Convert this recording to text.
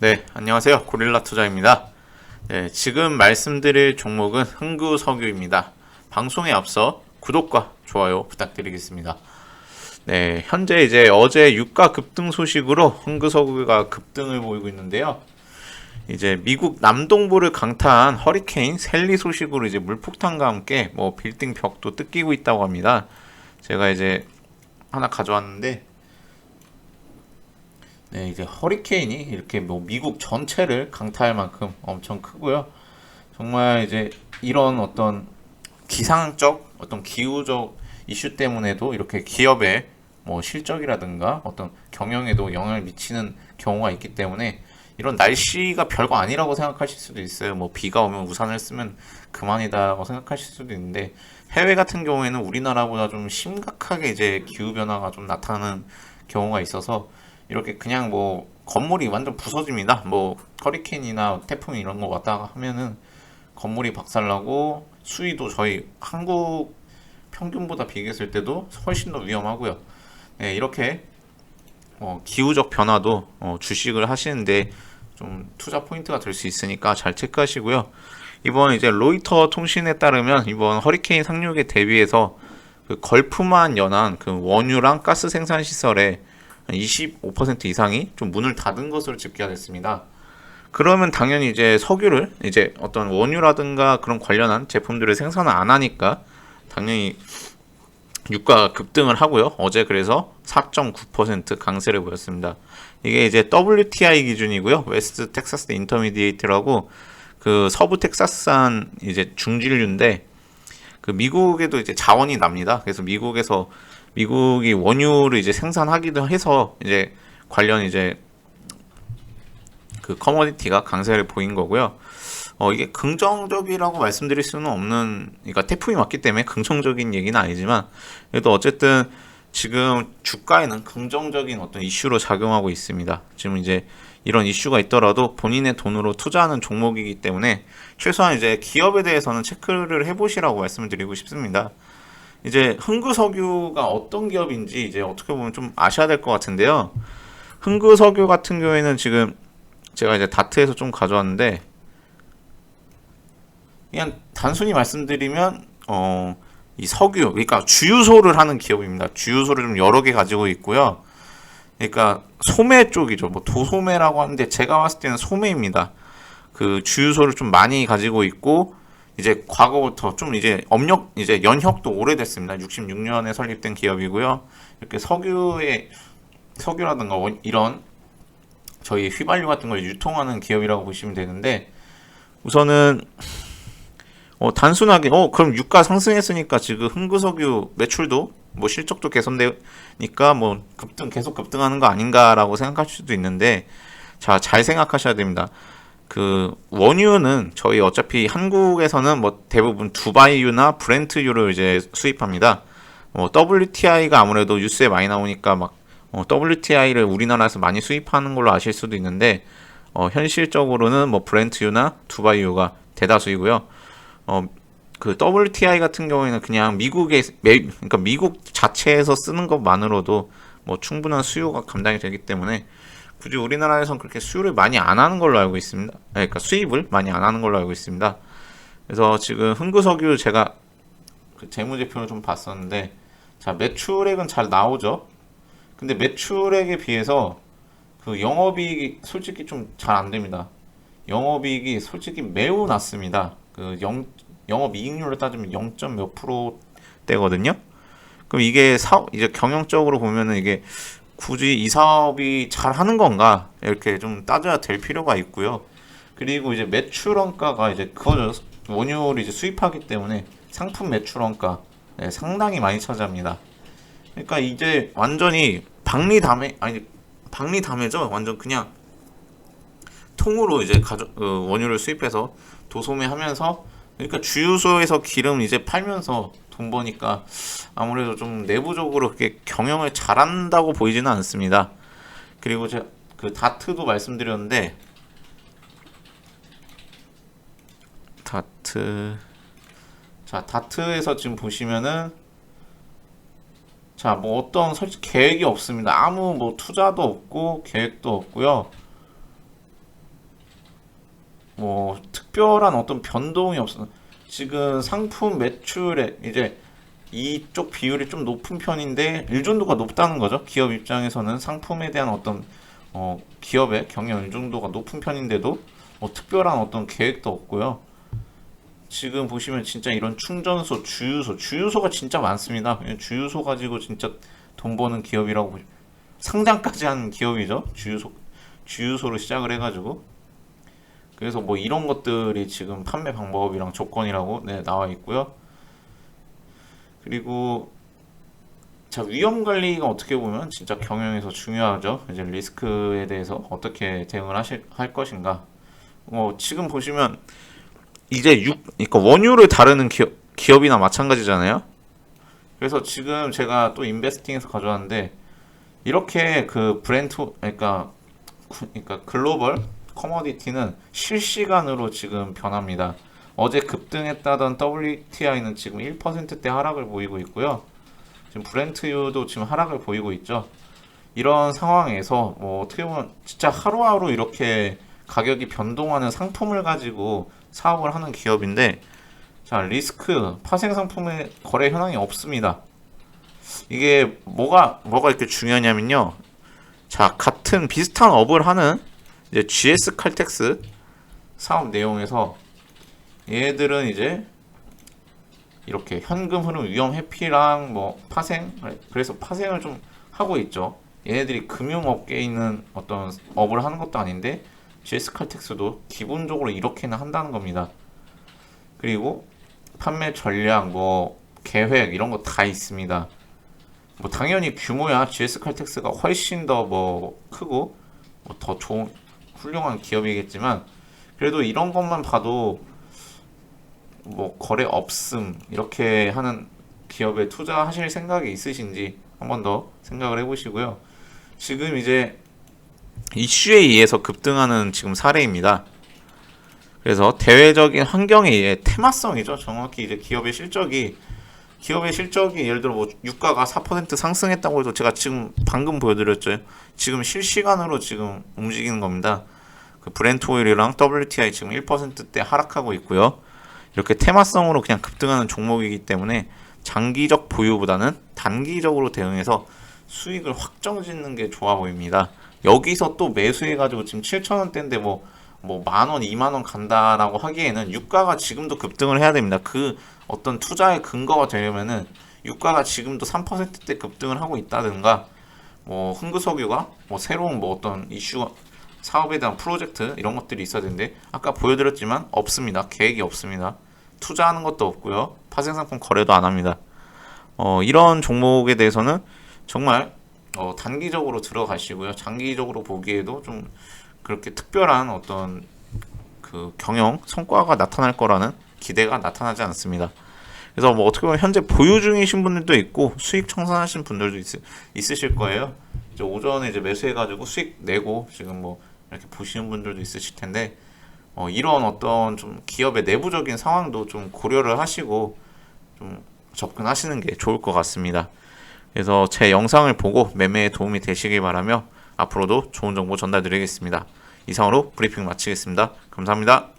네, 안녕하세요. 고릴라 투자입니다. 네, 지금 말씀드릴 종목은 흥구 석유입니다. 방송에 앞서 구독과 좋아요 부탁드리겠습니다. 네, 현재 이제 어제 유가 급등 소식으로 흥구 석유가 급등을 보이고 있는데요. 이제 미국 남동부를 강타한 허리케인 셀리 소식으로 이제 물폭탄과 함께 뭐 빌딩 벽도 뜯기고 있다고 합니다. 제가 이제 하나 가져왔는데 네, 이제 허리케인이 이렇게 뭐 미국 전체를 강타할 만큼 엄청 크고요. 정말 이제 이런 어떤 기상적 어떤 기후적 이슈 때문에도 이렇게 기업의 뭐 실적이라든가 어떤 경영에도 영향을 미치는 경우가 있기 때문에 이런 날씨가 별거 아니라고 생각하실 수도 있어요. 뭐 비가 오면 우산을 쓰면 그만이다라고 생각하실 수도 있는데 해외 같은 경우에는 우리나라보다 좀 심각하게 이제 기후 변화가 좀 나타나는 경우가 있어서 이렇게 그냥 뭐 건물이 완전 부서집니다. 뭐 허리케인이나 태풍 이런 거 왔다가 하면은 건물이 박살나고 수위도 저희 한국 평균보다 비교했을 때도 훨씬 더 위험하고요. 네, 이렇게 어, 기후적 변화도 어, 주식을 하시는데 좀 투자 포인트가 될 수 있으니까 잘 체크하시고요. 이번 이제 로이터 통신에 따르면 이번 허리케인 상륙에 대비해서 그 걸프만 연한 그 원유랑 가스 생산 시설에 25% 이상이 좀 문을 닫은 것으로 집계가 됐습니다. 그러면 당연히 이제 석유를 이제 어떤 원유라든가 그런 관련한 제품들을 생산을 안 하니까 당연히 유가가 급등을 하고요. 어제 그래서 4.9% 강세를 보였습니다. 이게 이제 WTI 기준이고요. 웨스트 텍사스 인터미디에이트라고 그 서부 텍사스산 이제 중진류인데 그 미국에도 이제 자원이 납니다. 그래서 미국에서 미국이 원유를 이제 생산하기도 해서 이제 관련 이제 그 커머디티가 강세를 보인 거고요. 어, 이게 긍정적이라고 말씀드릴 수는 없는, 그러니까 태풍이 왔기 때문에 긍정적인 얘기는 아니지만, 그래도 어쨌든 지금 주가에는 긍정적인 어떤 이슈로 작용하고 있습니다. 지금 이제 이런 이슈가 있더라도 본인의 돈으로 투자하는 종목이기 때문에 최소한 이제 기업에 대해서는 체크를 해보시라고 말씀을 드리고 싶습니다. 이제 흥구석유가 어떤 기업인지 이제 어떻게 보면 좀 아셔야 될 것 같은데요. 흥구석유 같은 경우에는 지금 제가 이제 다트에서 좀 가져왔는데 그냥 단순히 말씀드리면 어, 이 석유 그러니까 주유소를 하는 기업입니다. 주유소를 좀 여러 개 가지고 있고요. 그러니까 소매 쪽이죠. 뭐 도소매라고 하는데 제가 봤을 때는 소매입니다. 그 주유소를 좀 많이 가지고 있고 이제 과거부터 좀 이제 업력 이제 연혁도 오래됐습니다. 66년에 설립된 기업이고요. 이렇게 석유의 석유라든가 원- 이런 저희 휘발유 같은 걸 유통하는 기업이라고 보시면 되는데 우선은 어, 단순하게 어 그럼 유가 상승했으니까 지금 흥구석유 매출도 뭐 실적도 개선되니까 뭐 급등 계속 급등하는 거 아닌가라고 생각하실 수도 있는데 자 잘 생각하셔야 됩니다. 그 원유는 저희 어차피 한국에서는 뭐 대부분 두바이유나 브렌트유를 이제 수입합니다. 뭐 WTI가 아무래도 뉴스에 많이 나오니까 막 어, WTI를 우리나라에서 많이 수입하는 걸로 아실 수도 있는데 어, 현실적으로는 뭐 브렌트유나 두바이유가 대다수이고요. 어, 그 WTI 같은 경우에는 그냥 미국에 매, 그러니까 미국 자체에서 쓰는 것만으로도 뭐 충분한 수요가 감당이 되기 때문에 굳이 우리나라에선 그렇게 수요를 많이 안 하는 걸로 알고 있습니다. 그러니까 수입을 많이 안 하는 걸로 알고 있습니다. 그래서 지금 흥구석유 제가 그 재무제표를 좀 봤었는데 자 매출액은 잘 나오죠. 근데 매출액에 비해서 그 영업이익이 솔직히 좀 잘 안 됩니다. 영업이익이 솔직히 매우 낮습니다. 그 영, 영업이익률로 따지면 0. 몇 프로 대거든요. 그럼 이게 사 이제 경영적으로 보면은 이게 굳이 이 사업이 잘 하는 건가 이렇게 좀 따져야 될 필요가 있고요. 그리고 이제 매출 원가가 이제 그거죠. 원유를 이제 수입하기 때문에 상품 매출 원가 네, 상당히 많이 차지합니다. 그러니까 이제 완전히 박리담회 아니 박리담회죠. 완전 그냥 통으로 이제 가져 어, 원유를 수입해서 도소매하면서 그러니까 주유소에서 기름 이제 팔면서 돈 버니까 아무래도 좀 내부적으로 그렇게 경영을 잘한다고 보이지는 않습니다. 그리고 제가 그 다트도 말씀드렸는데 다트 자 다트에서 지금 보시면은 자 뭐 어떤 솔직히 계획이 없습니다. 아무 뭐 투자도 없고 계획도 없고요. 뭐 특별한 어떤 변동이 없어. 지금 상품 매출에 이제 이쪽 비율이 좀 높은 편인데 의존도가 높다는 거죠. 기업 입장에서는 상품에 대한 어떤 어, 기업의 경영 의존도가 높은 편인데도 뭐 특별한 어떤 계획도 없고요. 지금 보시면 진짜 이런 충전소, 주유소, 주유소가 진짜 많습니다. 그냥 주유소 가지고 진짜 돈 버는 기업이라고 상장까지 하는 기업이죠. 주유소, 주유소로 시작을 해가지고. 그래서 뭐 이런 것들이 지금 판매 방법이랑 조건이라고 네, 나와 있고요. 그리고 자 위험 관리가 어떻게 보면 진짜 경영에서 중요하죠. 이제 리스크에 대해서 어떻게 대응을 하실 할 것인가. 어, 지금 보시면 이제 육 그러니까 원유를 다루는 기업, 기업이나 마찬가지잖아요. 그래서 지금 제가 또 인베스팅에서 가져왔는데 이렇게 그 브렌트 그러니까 구- 그러니까 글로벌 커머디티는 실시간으로 지금 변합니다. 어제 급등했다던 WTI는 지금 1%대 하락을 보이고 있고요. 지금 브렌트유도 지금 하락을 보이고 있죠. 이런 상황에서 뭐 어떻게 보면 진짜 하루하루 이렇게 가격이 변동하는 상품을 가지고 사업을 하는 기업인데 자 리스크 파생 상품의 거래 현황이 없습니다. 이게 뭐가 뭐가 이렇게 중요하냐면요. 자 같은 비슷한 업을 하는 이제 GS 칼텍스 사업 내용에서 얘들은 이제 이렇게 현금 흐름 위험 회피랑 뭐 파생 그래서 파생을 좀 하고 있죠. 얘네들이 금융업계에 있는 어떤 업을 하는 것도 아닌데 GS 칼텍스도 기본적으로 이렇게는 한다는 겁니다. 그리고 판매 전략 뭐 계획 이런 거 다 있습니다. 뭐 당연히 규모야 GS 칼텍스가 훨씬 더 뭐 크고 뭐 더 좋은 훌륭한 기업이겠지만 그래도 이런 것만 봐도 뭐 거래 없음 이렇게 하는 기업에 투자하실 생각이 있으신지 한 번 더 생각을 해보시고요. 지금 이제 이슈에 의해서 급등하는 지금 사례입니다. 그래서 대외적인 환경에 의해 테마성이죠. 정확히 이제 기업의 실적이 기업의 실적이 예를 들어 뭐 유가가 4% 상승했다고 해도 제가 지금 방금 보여드렸죠. 지금 실시간으로 지금 움직이는 겁니다. 그 브렌트 오일이랑 WTI 지금 1%대 하락하고 있고요. 이렇게 테마성으로 그냥 급등하는 종목이기 때문에 장기적 보유보다는 단기적으로 대응해서 수익을 확정 짓는 게 좋아 보입니다. 여기서 또 매수해가지고 지금 7,000원대인데 뭐, 뭐, 만 원, 2만 원 간다라고 하기에는 유가가 지금도 급등을 해야 됩니다. 그 어떤 투자의 근거가 되려면은 유가가 지금도 3%대 급등을 하고 있다든가 뭐, 흥구석유가 뭐, 새로운 뭐 어떤 이슈, 사업에 대한 프로젝트 이런 것들이 있어야 되는데 아까 보여드렸지만 없습니다. 계획이 없습니다. 투자하는 것도 없고요. 파생상품 거래도 안 합니다. 어, 이런 종목에 대해서는 정말 어, 단기적으로 들어가시고요. 장기적으로 보기에도 좀 그렇게 특별한 어떤 그 경영 성과가 나타날 거라는 기대가 나타나지 않습니다. 그래서 뭐 어떻게 보면 현재 보유 중이신 분들도 있고 수익 청산하신 분들도 있, 있으실 거예요. 이제 오전에 이제 매수해가지고 수익 내고 지금 뭐 이렇게 보시는 분들도 있으실 텐데 어, 이런 어떤 좀 기업의 내부적인 상황도 좀 고려를 하시고 좀 접근하시는 게 좋을 것 같습니다. 그래서 제 영상을 보고 매매에 도움이 되시길 바라며 앞으로도 좋은 정보 전달드리겠습니다. 이상으로 브리핑 마치겠습니다. 감사합니다.